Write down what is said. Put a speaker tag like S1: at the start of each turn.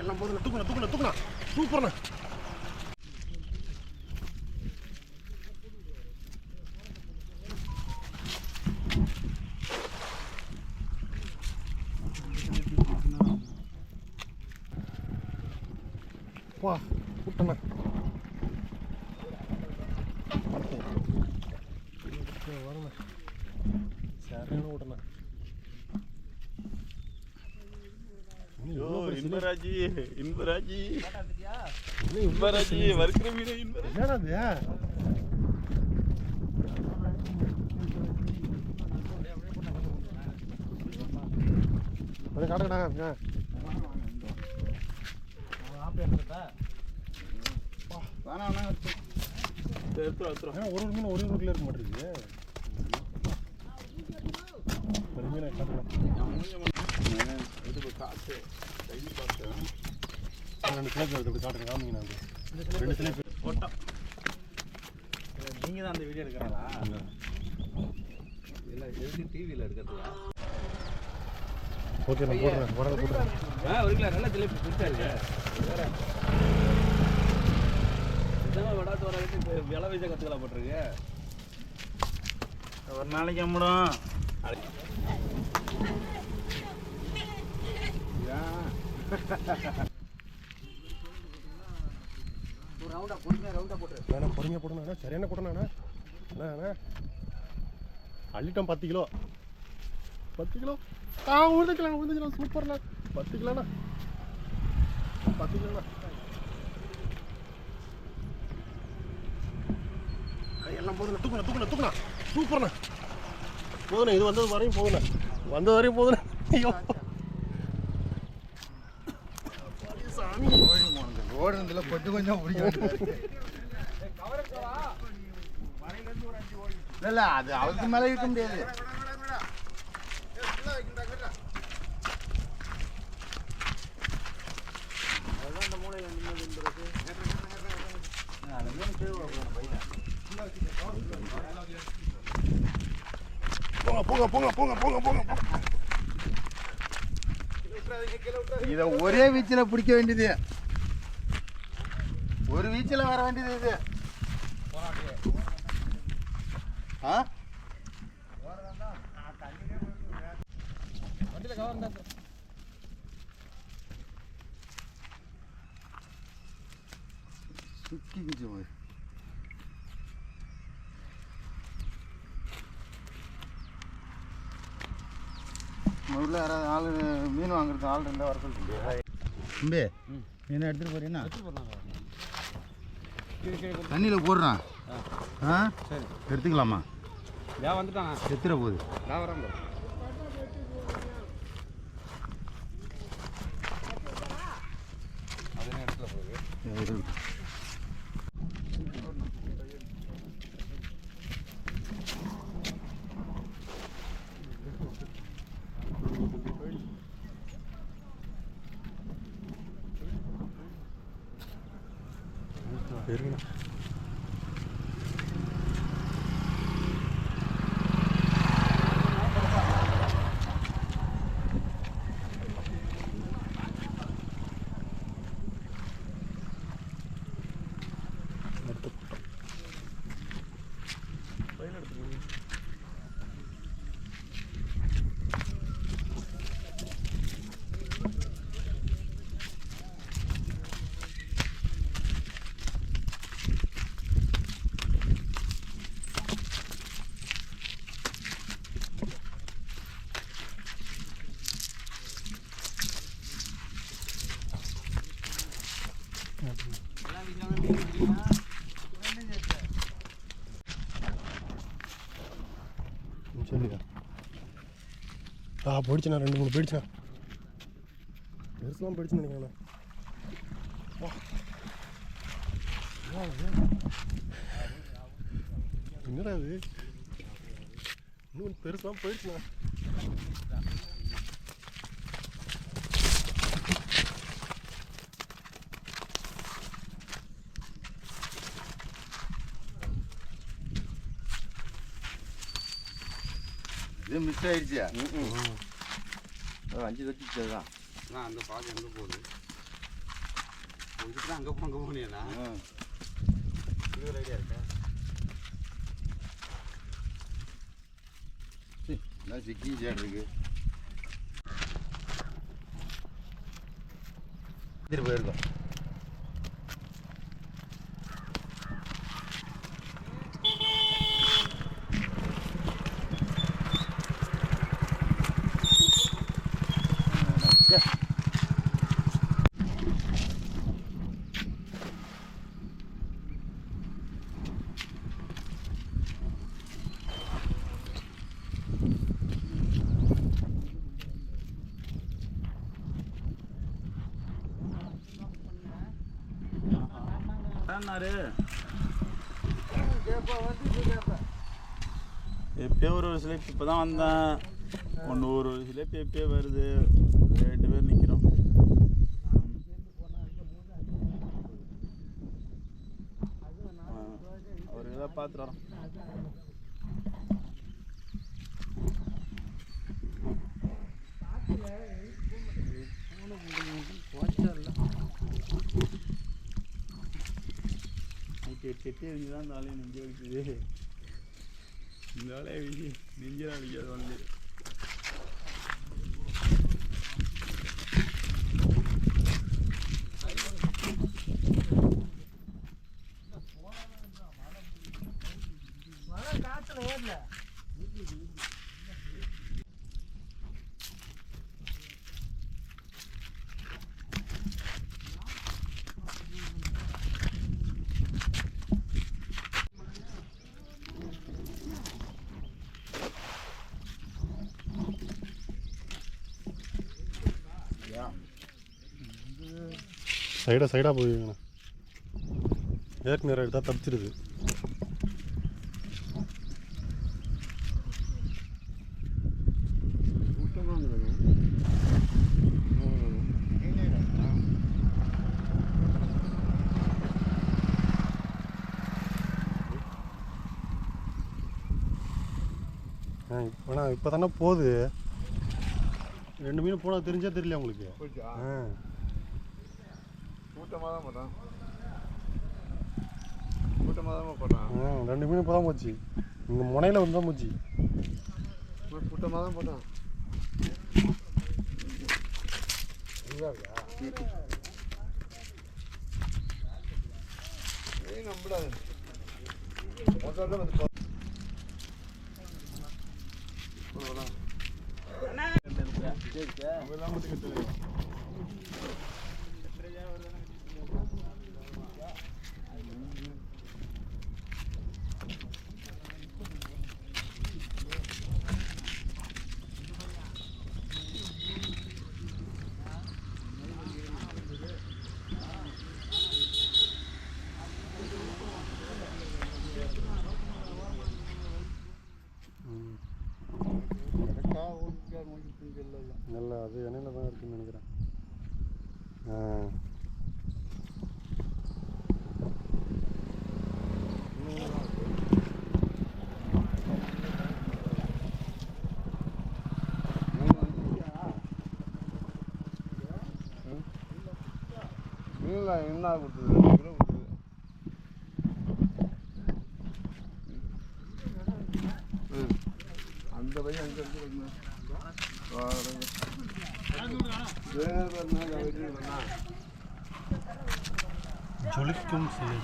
S1: எல்லாம் போதும் தூக்கணும் தூக்கணும் தூக்கணும் சூப்பர்ண்ணா வரண்ணா சரியான
S2: ஐயோ, இன்பராஜி இன்பராஜி. இன்பராஜி வறுக்கிற மீன் இன்பராஜி.
S1: என்னடா
S2: எடுத்துரும்
S1: ஏன் ஒரு ஒரு மீன் ஒரே ஊரில் இருக்க மாட்டேங்குது ஒரு மீனை காட்டுங்க
S2: இது காசு கைதி பார்த்தேன்
S1: ரெண்டு சிலேபி வருது காட்டுங்க காமிங்க ரெண்டு சிலேபி
S2: போட்டான்
S3: நீங்கள் தான் அந்த வீடியோ எடுக்கிறாங்களா இல்லை எதுக்கு டிவியில் எடுக்கிறதுக்கா
S1: ஓகே நான் போடுறேன் உடனே போடுறேன்
S3: ஆ ஒரு கிலோ நல்ல ஜிலேபி பிடிச்சா இருக்கு வேற இதான் வர விலை வைச்சா கற்றுக்கலாம் போட்டிருக்கு
S2: ஒரு நாளைக்கு அம்முடும்
S3: பொறுமையாக ரவுண்டா போட்டு
S1: போடணும் சரியான கூட்டணா அண்ணா? அள்ளிட்டோம் பத்து கிலோ. பத்து கிலோ? ஆ உழுந்துக்கலாம் உழுந்துக்கலாம் சூப்பர்ண்ணா பத்து கிலோண்ணா. பத்து கிலோண்ணா. எல்லாம் போதுண்ணா தூக்கணும் தூக்கணும் தூக்கணும் சூப்பர்ண்ணா போதுண்ணே இது வந்தது வரையும் போதுண்ணே. வந்தது வரையும் போதுண்ணே. ஐயோ. சாமி
S4: ஓடுறதுல பொட்டு கொஞ்சம் பிடிக்கும் இல்லை அது அவளுக்கு மேலே இருக்க முடியாது.
S1: போங்க போங்க போங்க போங்க போங்க போங்க
S4: ஒரே வீச்சில் பிடிக்க வேண்டியது. ஒரு வீச்சில் வர வேண்டியது இது. ஆ? சுக்கிக்கிச்சு போய். உள்ள யாராவது ஆள் மீன் வாங்குறதுக்கு ஆள் இருந்தால் வர சொல்லுங்க தம்பி மீன் எடுத்துகிட்டு போறீங்கன்னா தண்ணியில் போடுறான் ஆ.
S3: சரி.
S4: எடுத்துக்கலாமா?
S3: ஏன் வந்துட்டானா?
S4: எத்திர போகுது.
S3: நான் வரேன். அது என்ன இடத்துல போகுது
S1: Бермін ம், ஆ போயிடுச்சுண்ணா ரெண்டு மூணு போயிடுச்சுண்ணா. பெருசுலாம் போயிடுச்சுன்னு நினைக்கிறேன் என்னடா அது இன்னும் பெருசுலாம் போயிடுச்சுண்ணா.
S5: இது மிஸ் ஆயிடுச்சியா
S2: அஞ்சு தச்சு தான்
S3: நான் அந்த பாக்கு எங்கே போகுது தான் அங்கே போங்க போனீங்களா இது ஒரு ஐடியா இருக்கா
S5: நல்லா சிக்கி சேட் இருக்கு எடுத்துட்டு போயிருக்கோம்
S2: என்னாரு எப்பயோ ஒரு ஒரு சிலைப்பு இப்போ தான் வந்தேன். ஒன்று ஒரு ஒரு சிலைப்பு எப்பயோ வருது. ரெண்டு பேர் நிற்கிறோம் அவர் இதாக பார்த்துட்டு வரோம். நைட்டு எட்டு எட்டு இருந்து தான் இந்த ஆளையும் நெஞ்சு வலிக்குது. இந்த ஆளையை வீசி நெஞ்சில் வலிக்காது வந்து
S1: சைடாக சைடாக போயிருங்கண்ணா நேருக்கு நேரம் எடுத்தால் தப்பிச்சிருது. ஆ இப்போ இப்போ தானே போகுது. ரெண்டு மீன் போனால் தெரிஞ்சா தெரியல உங்களுக்கு? ஆ.
S5: கூட்டமாக தான் போட்டான் கூட்டமாக தான் போட்டான்
S1: ரெண்டு மீன் இப்போ தான் போச்சு. இந்த முனையில் வந்து தான் போச்சு.
S5: கூட்டமாக தான் போட்டான் நம்படாது. வந்து பா-
S1: ஆ.
S5: என்ன கொடுத்தது? ரெண்டு கிலோ கொடுத்தது. அந்த பையன் அங்கே இருந்து
S1: ஜொலிக்கும் சிலை